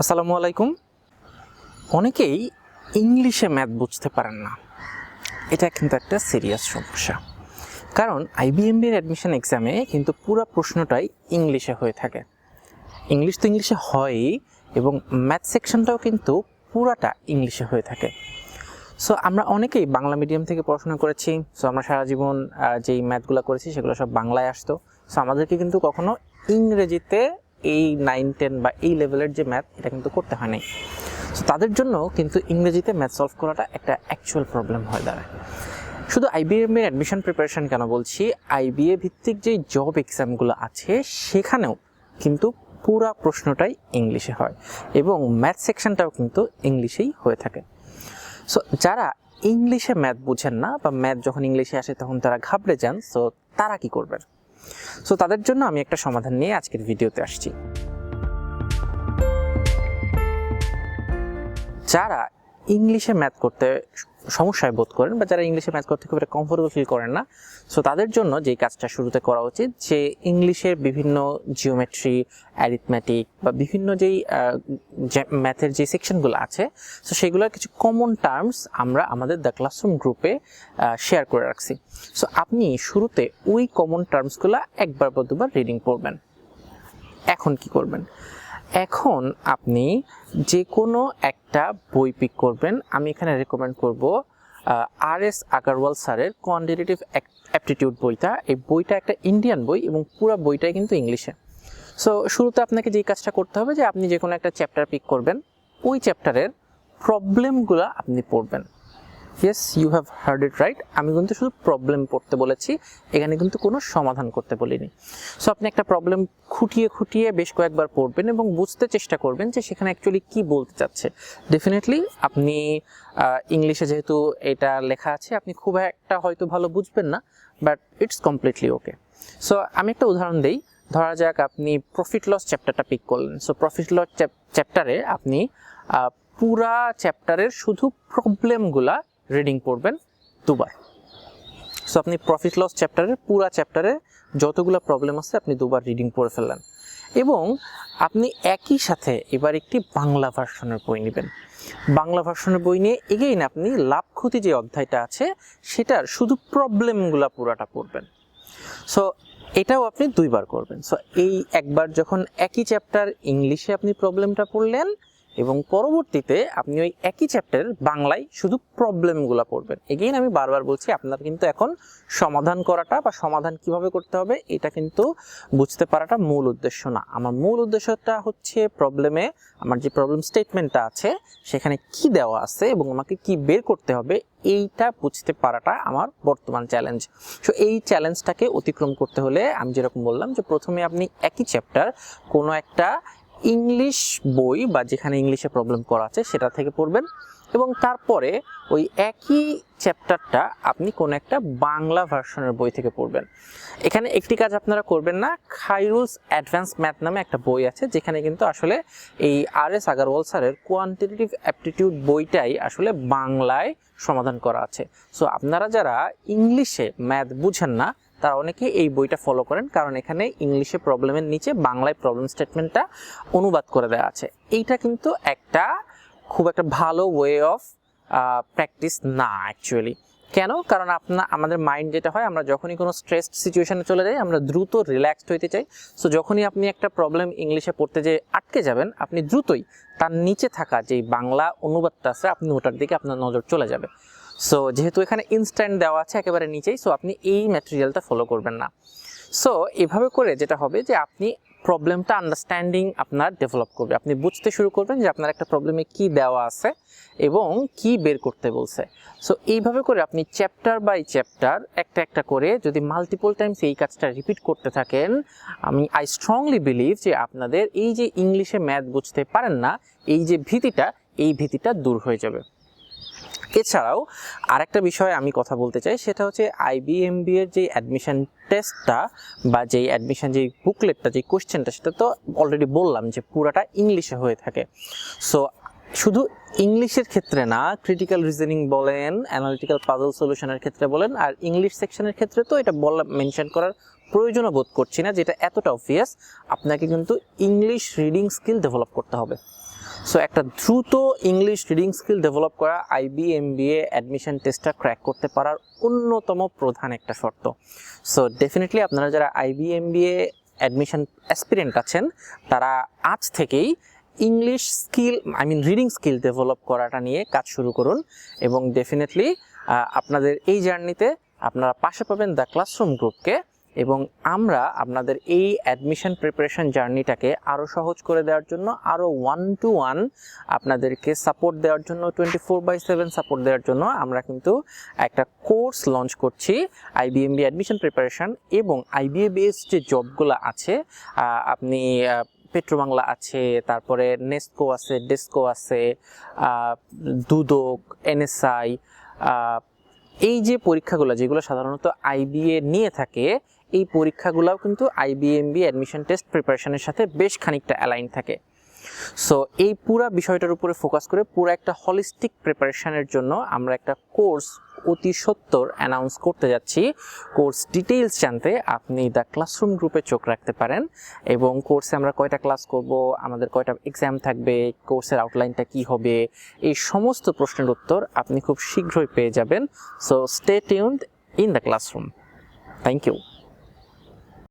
আসসালামু আলাইকুম। অনেকেই ইংলিশে ম্যাথ বুঝতে পারেন না। এটা কিন্তু একটা সিরিয়াস সমস্যা। কারণ আইবিএমবির অ্যাডমিশন এক্সামে কিন্তু পুরো প্রশ্নটাই ইংলিশে হয়ে থাকে। ইংলিশ তো ইংলিশে হয়ই এবং ম্যাথ সেকশনটাও কিন্তু পুরাটা ইংলিশে হয়ে থাকে। সো আমরা অনেকেই বাংলা মিডিয়াম থেকে পড়াশোনা করেছি। সো আমরা সারা জীবন যেই ম্যাথগুলো করেছি সেগুলো সব বাংলায় আসতো। সো আমাদেরকে কিন্তু কখনো ইংরেজিতে এই নাইন টেন বা এই লেভেলের যে ম্যাথ এটা কিন্তু করতে হয়নি। সো তাদের জন্য কিন্তু ইংরেজিতে ম্যাথ সলভ করাটা একটা অ্যাকচুয়াল প্রবলেম হয়ে দাঁড়ায়। শুধু আইবিএম এর অ্যাডমিশন প্রিপারেশন কেন বলছি? আইবিএ ভিত্তিক যে জব এক্সামগুলো আছে, সেখানেও কিন্তু পুরা প্রশ্নটাই ইংলিশে হয় এবং ম্যাথ সেকশনটাও কিন্তু ইংলিশেই হয়ে থাকে। সো যারা ইংলিশে ম্যাথ বুঝেন না বা ম্যাথ যখন ইংলিশে আসে, তখন তারা ঘাবড়ে যান সো তারা কি করবেন? সো তাদের জন্য আমি একটা সমাধান নিয়ে আজকের ভিডিওতে আসছি। যারা ইংলিশে ম্যাথ করতে সমস্যায় বোধ করেন বা যারা ইংলিশে ম্যাথ করতে খুব একটা কমফোর্টেবল ফিল করেন না। সো তাদের জন্য যেই কাজটা শুরুতে করা উচিত, যে ইংলিশের বিভিন্ন জিওমেট্রি অ্যারিথমেটিক বা বিভিন্ন যেই ম্যাথের যে সেকশনগুলো আছে সো সেগুলোর কিছু কমন টার্মস আমরা আমাদের দ্য ক্লাসরুম গ্রুপে শেয়ার করে রাখছি। সো আপনি শুরুতে ওই কমন টার্মসগুলো একবার বা দুবার রিডিং পড়বেন। এখন কি করবেন? এখন আপনি যে কোনো একটা বই পিক করবেন। আমি এখানে রেকমেন্ড করব আর এস আগারওয়াল স্যারের কোয়ান্টিটেটিভ অ্যাপটিটিউড বইটা। এই বইটা একটা ইন্ডিয়ান বই এবং পুরো বইটাই কিন্তু ইংলিশে সো শুরুতে আপনাকে যেই কাজটা করতে হবে যে, আপনি যে কোনো একটা চ্যাপ্টার পিক করবেন। ওই চ্যাপ্টারের প্রবলেমগুলো আপনি পড়বেন। Yes you have heard it right আমি কিন্তু শুধু প্রবলেম পড়তে বলেছি। এখানে কিন্তু কোনো সমাধান করতে বলিনি। সো আপনি একটা প্রবলেম খুঁটিয়ে খুঁটিয়ে বেশ কয়েকবার পড়বেন এবং বুঝতে চেষ্টা করবেন যে সেখানে অ্যাকচুয়ালি কি বলতে চাচ্ছে। ডেফিনেটলি আপনি ইংলিশে যেহেতু এটা লেখা আছে, আপনি খুব একটা হয়তো ভালো বুঝবেন না but it's completely okay so আমি একটা উদাহরণ দিই। ধরা যাক আপনি প্রফিট লস চ্যাপ্টারটা পিক করলেন। সো প্রফিট লস চ্যাপ্টারে আপনি পুরা চ্যাপ্টারের শুধু প্রবলেমগুলা রিডিং পড়বেন দুবার সো আপনি প্রফিট লস চ্যাপ্টারের পুরা চ্যাপ্টারে যতগুলো প্রবলেম আছে আপনি দুবার রিডিং পড়ে ফেললেন। এবং আপনি একই সাথে এবার একটি বাংলা ভার্সনের বই নেবেন। বাংলা ভার্সনের বই নিয়ে এগেইন আপনি লাভ ক্ষতি যে অধ্যায়টা আছে, সেটার শুধু প্রবলেমগুলো পুরাটা পড়বেন। সো এটাও আপনি দুইবার করবেন। সো এই একবার যখন একই চ্যাপ্টার ইংলিশে আপনি প্রবলেমটা পড়লেন এবং পরবর্তীতে আপনি ওই একই চ্যাপ্টারের বাংলায় শুধু প্রবলেমগুলো পড়বেন। এগেইন আমি বারবার বলছি, আপনার কিন্তু এখন সমাধান করাটা বা সমাধান কীভাবে করতে হবে, এটা কিন্তু বুঝতে পারাটা মূল উদ্দেশ্য না। আমার মূল উদ্দেশ্যটা হচ্ছে প্রবলেমে আমার যে প্রবলেম স্টেটমেন্টটা আছে, সেখানে কি দেওয়া আছে এবং আমাকে কি বের করতে হবে, এইটা বুঝতে পারাটা আমার বর্তমান চ্যালেঞ্জ সো এই চ্যালেঞ্জটাকে অতিক্রম করতে হলে আমি যেরকম বললাম যে প্রথমে আপনি একই চ্যাপ্টার কোনো একটা ইংলিশ বই বা যেখানে ইংলিশে প্রবলেম করা আছে, সেটা থেকে পড়বেন। এবং তারপরে ওই একই চ্যাপ্টারটা আপনি কোন একটা বাংলা ভার্সনের বই থেকে পড়বেন। এখানে একটি কাজ আপনারা করবেন না খাইরুলস অ্যাডভান্স ম্যাথ নামে একটা বই আছে, যেখানে কিন্তু আসলে এই আর এস আগারওয়াল স্যারের কোয়ান্টিটেটিভ অ্যাপটিটিউড বইটাই আসলে বাংলায় সমাধান করা আছে। সো আপনারা যারা ইংলিশে ম্যাথ বুঝেন না তারা অনেকে এই বইটা ফলো করেন, কারণ এখানে ইংলিশে প্রবলেমের নিচে বাংলায় প্রবলেম স্টেটমেন্টটা অনুবাদ করে দেওয়া আছে। এইটা কিন্তু একটা খুব একটা ভালো ওয়ে অফ প্র্যাকটিস না অ্যাকচুয়ালি কেন? কারণ আপনার আমাদের মাইন্ড যেটা হয়, আমরা যখনই কোনো স্ট্রেসড সিচুয়েশনে চলে যাই, আমরা দ্রুত রিল্যাক্সড হইতে চাই। সো যখনই আপনি একটা প্রবলেম ইংলিশে পড়তে যে আটকে যাবেন, আপনি দ্রুতই তার নিচে থাকা যেই বাংলা অনুবাদটা আছে, আপনি ওটার দিকে আপনার নজর চলে যাবে। সো যেহেতু এখানে ইনস্ট্যান্ট দেওয়া আছে একেবারে নিচেই সো আপনি এই ম্যাটেরিয়ালটা ফলো করবেন না। সো এভাবে করে যেটা হবে যে আপনি প্রবলেমটা আন্ডারস্ট্যান্ডিং আপনার ডেভেলপ করবে। আপনি বুঝতে শুরু করবেন যে আপনার একটা প্রবলেমে কি দেওয়া আছে এবং কি বের করতে বলছে। সো এইভাবে করে আপনি চ্যাপ্টার বাই চ্যাপ্টার একটা একটা করে যদি মাল্টিপল টাইমস এই কাজটা রিপিট করতে থাকেন, আমি আই স্ট্রংলি বিলিভ যে আপনাদের এই যে ইংলিশে ম্যাথ বুঝতে পারেন না, এই যে ভীতিটা, এই ভীতিটা দূর হয়ে যাবে। এছাড়াও আরেকটা বিষয়ে আমি কথা বলতে চাই, সেটা হচ্ছে আইবিএমবি এর যে অ্যাডমিশন টেস্টটা বা যেই অ্যাডমিশন যেই বুকলেটটা যে কোশ্চেনটা সেটা তো অলরেডি বললাম যে পুরাটা ইংলিশে হয়ে থাকে। সো শুধু ইংলিশের ক্ষেত্রে না ক্রিটিক্যাল রিজনিং বলেন অ্যানালিটিক্যাল পাজল সলিউশনের ক্ষেত্রে বলেন, আর ইংলিশ সেকশনের ক্ষেত্রে তো এটা বলা মেনশন করার প্রয়োজনও বোধ করছি না, যেটা এতটা অবভিয়াস আপনাকে কিন্তু ইংলিশ রিডিং স্কিল ডেভেলপ করতে হবে। সো একটা দ্রুত ইংলিশ রিডিং স্কিল ডেভেলপ করা আইবি এমবিএ অ্যাডমিশন টেস্টটা ক্র্যাক করতে পারার অন্যতম প্রধান একটা শর্ত। সো ডেফিনেটলি আপনারা যারা আইবি এমবিএ অ্যাডমিশন অ্যাসপিরেন্ট আছেন, তারা আজ থেকেই English skill I mean reading skill develop করাটা নিয়ে কাজ শুরু করুন এবং ডেফিনেটলি আপনাদের এই জার্নিতে আপনারা পাশে পাবেন দ্য ক্লাসরুম গ্রুপকে এবং আমরা আপনাদের এই অ্যাডমিশন প্রিপারেশন জার্নিটাকে আরও সহজ করে দেওয়ার জন্য আরও ওয়ান টু ওয়ান আপনাদেরকে সাপোর্ট দেওয়ার জন্য twenty four by seven support দেওয়ার জন্য আমরা কিন্তু একটা কোর্স লঞ্চ করছি আইবিএমবি অ্যাডমিশন প্রিপারেশন এবং আইবিএ বেস যে জবগুলো আছে আপনি পেট্রোবাংলা আছে, তারপরে নেস্কো আছে ডেস্কো আছে দুদক এনএসআই এই যে পরীক্ষাগুলো যেগুলো সাধারণত আইবিএ নিয়ে থাকে এই পরীক্ষাগুলোও কিন্তু আইবিএমবি অ্যাডমিশন টেস্ট প্রিপারেশনের সাথে বেশ খানিকটা অ্যালাইন থাকে। সো এই পুরা বিষয়টার উপরে ফোকাস করে পুরো একটা হলিস্টিক প্রিপারেশনের জন্য আমরা একটা কোর্স অতি সত্তর অ্যানাউন্স করতে যাচ্ছি। কোর্স ডিটেইলস জানতে আপনি দ্য ক্লাসরুম গ্রুপে চোখ রাখতে পারেন এবং কোর্সে আমরা কয়টা ক্লাস করব, আমাদের কয়টা এক্সাম থাকবে কোর্সের আউটলাইনটা কি হবে, এই সমস্ত প্রশ্নের উত্তর আপনি খুব শীঘ্রই পেয়ে যাবেন। So stay tuned in the classroom thank you